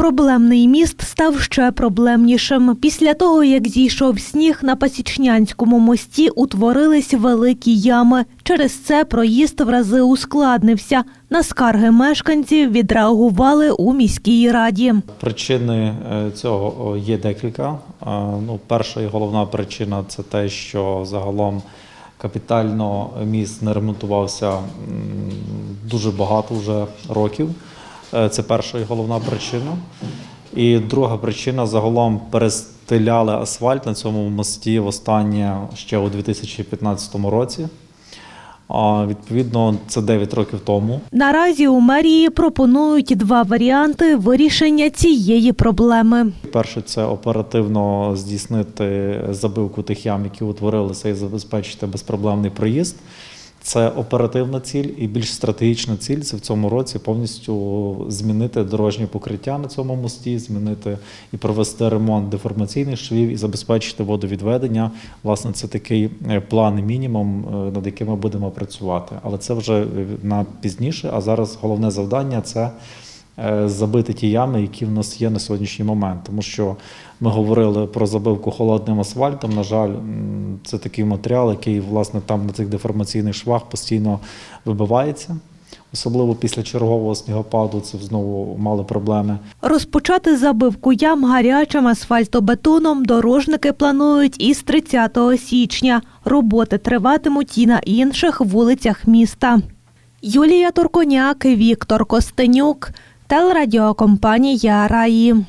Проблемний міст став ще проблемнішим. Після того, як зійшов сніг на Пасічнянському мості, утворились великі ями. Через це проїзд в рази ускладнився. На скарги мешканців відреагували у міській раді. Причини е, цього є декілька. Е, Ну, перша і головна причина це те, що загалом капітально міст не ремонтувався дуже багато вже років. Е, Це перша і головна причина. І друга причина загалом перестеляли асфальт на цьому мості востаннє ще у 2015 році. А, Відповідно, це 9 років тому. Наразі у мерії пропонують два варіанти вирішення цієї проблеми. Перше, це оперативно здійснити забивку тих ям, які утворилися, і забезпечити безпроблемний проїзд. Це оперативна ціль і більш стратегічна ціль це в цьому році повністю змінити дорожнє покриття на цьому мості, змінити і провести ремонт деформаційних швів і забезпечити водовідведення. Власне, це такий е, план мінімум, е, над яким ми будемо працювати. Але це вже е, на пізніше. А зараз головне завдання це забити ті ями, які в нас є на сьогоднішній момент. Тому що ми говорили про забивку холодним асфальтом. На жаль, це такий матеріал, який власне там на цих деформаційних швах постійно вибивається. Особливо після чергового снігопаду це знову мали проблеми. Розпочати забивку ям гарячим асфальтобетоном дорожники планують із 30 січня. Роботи триватимуть і на інших вулицях міста. Юлія Турконяк, Віктор Костенюк, телерадіокомпанія Раї.